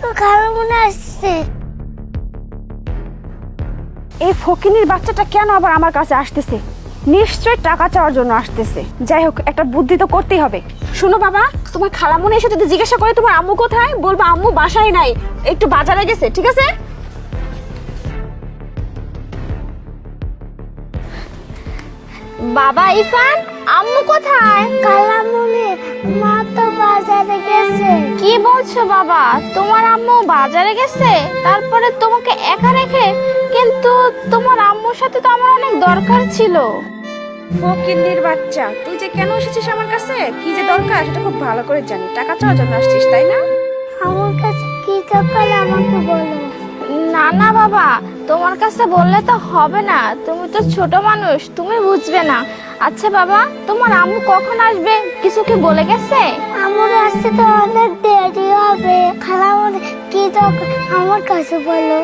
দেখো খারাপ মনে আসছে। এই ফকিনির বাচ্চাটা কেন আবার আমার কাছে আসতেছে? নিশ্চয় টাকা চাওয়ার জন্য আসতেছে। যাই হোক একটা বুদ্ধি তো করতেই হবে। শুনো বাবা তোমার খালামুনি এসে যদি জিজ্ঞাসা করে তোমার আম্মু কোথায় বলব আম্মু বাসায় নাই। একটু বাজারে গেছে ঠিক আছে? বাবা ইফান আম্মু কোথায়? কালামুনি বলছো বাবা তোমার আম্মু বাজারে গেছে? তারপরে তোমাকে একা রেখে কিন্তু তোমার আম্মুর সাথে তো আমার অনেক দরকার ছিল। ফকিনির বাচ্চা তুই যে কেন এসেছিস আমার কাছে? কি যে দরকার সেটা খুব ভালো করে জানি। টাকা চাওয়ার জন্য আসছিস তাই না? আমার কাছে কি দরকার আমাকে বলো। না না বাবা তোমার কাছে বললে তো হবে না। তুমি তো ছোট মানুষ তুমি বুঝবে না। আচ্ছা বাবা তোমার আম্মু কখন আসবে? কিছু কি বলে গেছে? আমার আসতে তো অনেক দেরি হবে। খালামুনি কি দরকার? আমার কাছে বলো।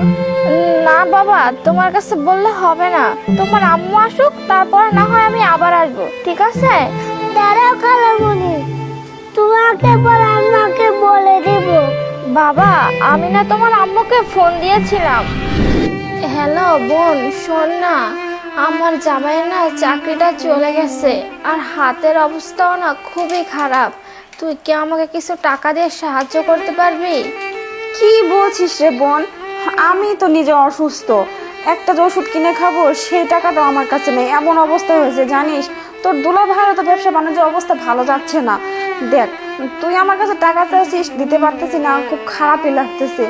না বাবা তোমার কাছে বললে হবে না। তোমার আম্মু আসুক তারপর না হয় আমি আবার আসব। ঠিক আছে? দাঁড়াও খালামুনি। তোমাকে বলে বাবা আমি না তোমার আম্মুকে ফোন দিয়েছিলাম। হ্যালো বোন শোন না আমার জামাই না চাকরিটা চলে গেছে আর হাতের অবস্থাও না খুবই খারাপ। তুই কি আমাকে কিছু টাকা দিয়ে সাহায্য করতে পারবি? কি বলছিস রে বোন? আমি তো নিজে অসুস্থ। একটা যে ওষুধ কিনে খাব সেই টাকাটাও আমার কাছে নেই। এমন অবস্থা হয়েছে জানিস? তোর দুলা ভাইয়ের তো ব্যবসা বাণিজ্যের অবস্থা ভালো যাচ্ছে না। দেখ, তুই আমার কাছে টাকা চাইছিস, দিতে পারতেছি না, খুব খারাপই লাগতেছে।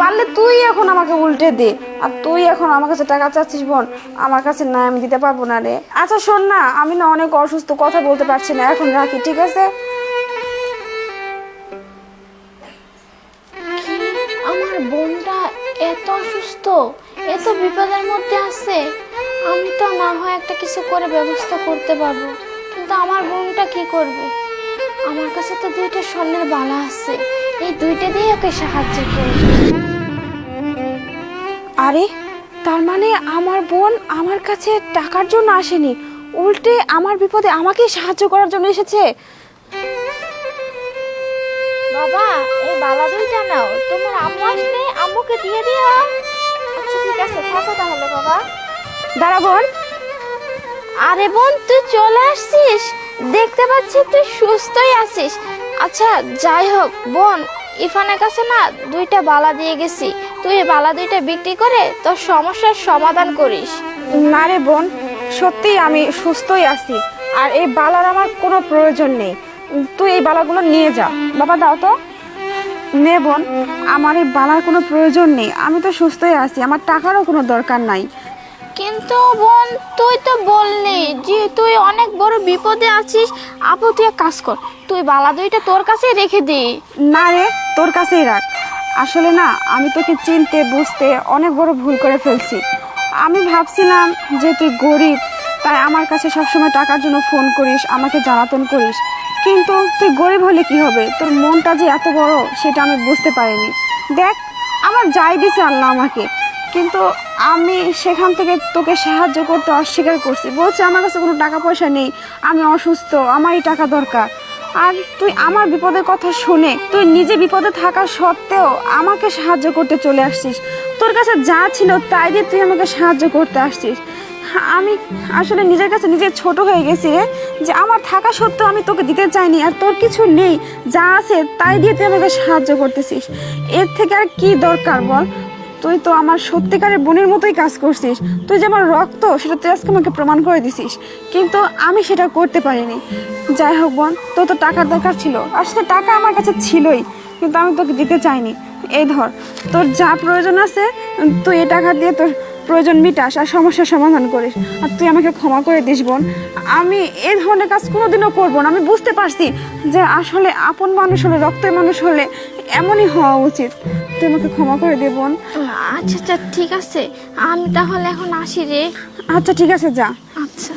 পারলে তুই এখন আমাকে উল্টে দে, আর তুই এখন আমার কাছে টাকা চাচ্ছিস বোন, আমার কাছে না, আমি দিতে পারব না রে। আচ্ছা শোন না, আমি না অনেক অসুস্থ, কথা বলতে পারছি না, এখন রাখি, ঠিক আছে? আমার বোনটা এত অসুস্থ, এত বিপদের মধ্যে আছে। আমি তো না হয় একটা কিছু করে ব্যবস্থা করতে পারব, কিন্তু আমার বোনটা কি করবে? আমার কাছে তো দুইটা স্বর্ণের বালা আছে। এই দুইটা দিয়ে ওকে সাহায্য করবে আরে তার মানে আমার বোন আমার কাছে টাকার জন্য আসেনি। উল্টে আমার বিপদে আমাকেই সাহায্য করার জন্য এসেছে। বাবা এই বালা দুইটা নাও। তোমার আম্মু আসলে আম্মুকে দিয়ে দিও। আচ্ছা ঠিক আছে থাকো তাহলে বাবা। দাঁড়া বোন। আরে বোন তুই চলে আসছিস? দেখতে পাচ্ছি তুই সুস্থই আছিস। আচ্ছা যাই হোক, বোন ইফানের কাছে না দুইটা বালা দিয়ে গেছি। তুই বালা দুইটা বিক্রি করে তোর সমস্যার সমাধান করিস। না রে বোন, সত্যিই আমি সুস্থই আছি। আর এই বালার আমার কোনো প্রয়োজন নেই। তুই এই বালাগুলো নিয়ে যা। বাবা, দাও তো। নে বোন, আমার এই বালার কোনো প্রয়োজন নেই। আমি তো সুস্থই আছি। আমার টাকারও কোনো দরকার নাই। কিন্তু বোন, তুই তো বললি যে তুই অনেক বড় বিপদে আছিস। আপু, তুই এক কাজ কর, তুই বালা দুইটা তোর কাছেই রেখে দে। না রে, তোর কাছেই রাখ। আসলে না, আমি তোকে চিনতে, বুঝতে অনেক বড় ভুল করে ফেলছি। আমি ভাবছিলাম যে তুই গরিব, তাই আমার কাছে সবসময় টাকার জন্য ফোন করিস, আমাকে জ্বালাতন করিস। কিন্তু তুই গরিব হলে কি হবে? তোর মনটা যে এত বড়, সেটা আমি বুঝতে পারিনি। দেখ, আমার যাই দিছে আল্লাহ আমাকে। কিন্তু আমি সেখান থেকে তোকে সাহায্য করতে অস্বীকার করছি। বলছি, আমার কাছে কোনো টাকা পয়সা নেই, আমি অসুস্থ, আমারই টাকা দরকার। আর তুই আমার বিপদের কথা শুনে, তুই নিজে বিপদে থাকা সত্ত্বেও আমাকে সাহায্য করতে চলে আসছিস। তোর কাছে যা ছিল তাই দিয়ে তুই আমাকে সাহায্য করতে আসছিস। আমি আসলে নিজের কাছে নিজে ছোট হয়ে গেছি রে, যে আমার থাকা সত্ত্বেও আমি তোকে দিতে চাইনি, আর তোর কিছু নেই, যা আছে তাই দিয়ে তুই আমাকে সাহায্য করতেছিস। এর থেকে আর কি দরকার বল? তুই তো আমার সত্যিকারের বোনের মতোই কাজ করছিস। তুই যে আমার রক্ত, সেটা তুই আজকে আমাকে প্রমাণ করে দিছিস। কিন্তু আমি সেটা করতে পারিনি। যাই হোক বোন, তোর তো টাকার দরকার ছিল। আসলে টাকা আমার কাছে ছিলই, কিন্তু আমি তোকে দিতে চাইনি। এই ধর, তোর যা প্রয়োজন আছে, তুই এই টাকা দিয়ে তোর প্রয়োজন মিটাস আর সমস্যার সমাধান করিস। আর তুই আমাকে ক্ষমা করে দিস বোন। আমি এই ধরনের কাজ কোনোদিনও করব না। আমি বুঝতে পারছি যে আসলে আপন মানুষ হলে, রক্তের মানুষ হলে এমনই হওয়া উচিত। তুই আমাকে ক্ষমা করে দে বোন। আচ্ছা আচ্ছা ঠিক আছে। আমি তাহলে এখন আসি রে। আচ্ছা ঠিক আছে যা। আচ্ছা।